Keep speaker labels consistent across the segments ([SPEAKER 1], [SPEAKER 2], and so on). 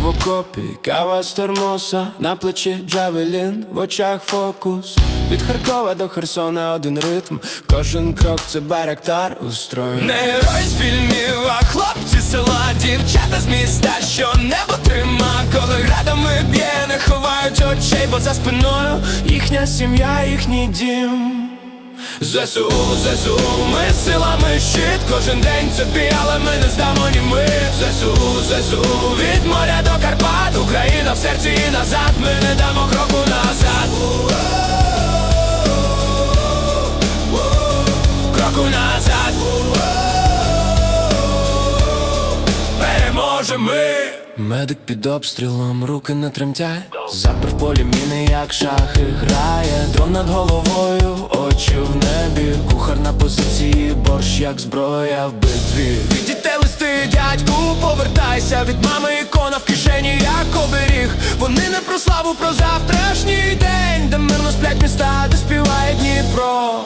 [SPEAKER 1] в окопі, кава з термоса, на плечі джавелін, в очах фокус. Від Харкова до Херсона один ритм, кожен крок це барактар у строю. Не герой з фільмів, а хлопці села, дівчата з міста, що небо трима, коли градами б'є, не ховають очей, бо за спиною їхня сім'я, їхній дім. ЗСУ, ЗСУ, ми силами щит. Кожен день це бій, але ми не здамо ні ми. ЗСУ, ЗСУ, від моря Україна в серці і назад, ми не дамо кроку назад. Кроку назад. Переможемо ми. Медик під обстрілом, руки не тремтять. Запер в полі міни, як шахи грає. Дрон над головою, очі в небі. Кухар на позиції, борщ як зброя в битві. Від дітей листи, дядьку, повертайся. Від мами ікона в кишені, як Вони не про славу, про завтрашній день Де мирно сплять міста, де співає Дніпро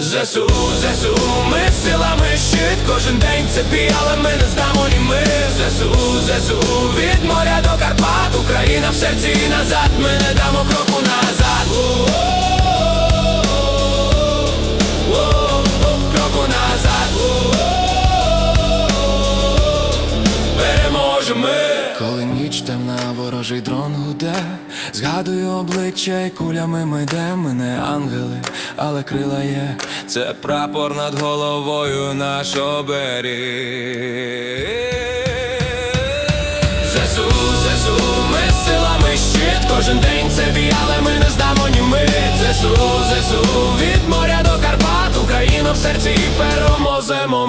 [SPEAKER 1] ЗСУ, ЗСУ, ми силами щит Кожен день це бій, але ми не здамо ні ми ЗСУ, ЗСУ, від моря до Карпат Україна в серці і назад, ми не дамо кроку назад Кроку назад Переможемо ми ніч темна, ворожий дрон гуде. Згадую обличчя і кулями ми йдем Ми ангели, але крила є. Це прапор над головою наш оберіг. ЗСУ, ЗСУ, ми силами щит. Кожен день це бій, але ми не здамо ні ми ЗСУ, ЗСУ, від моря до Карпат. Україна в серці і переможемо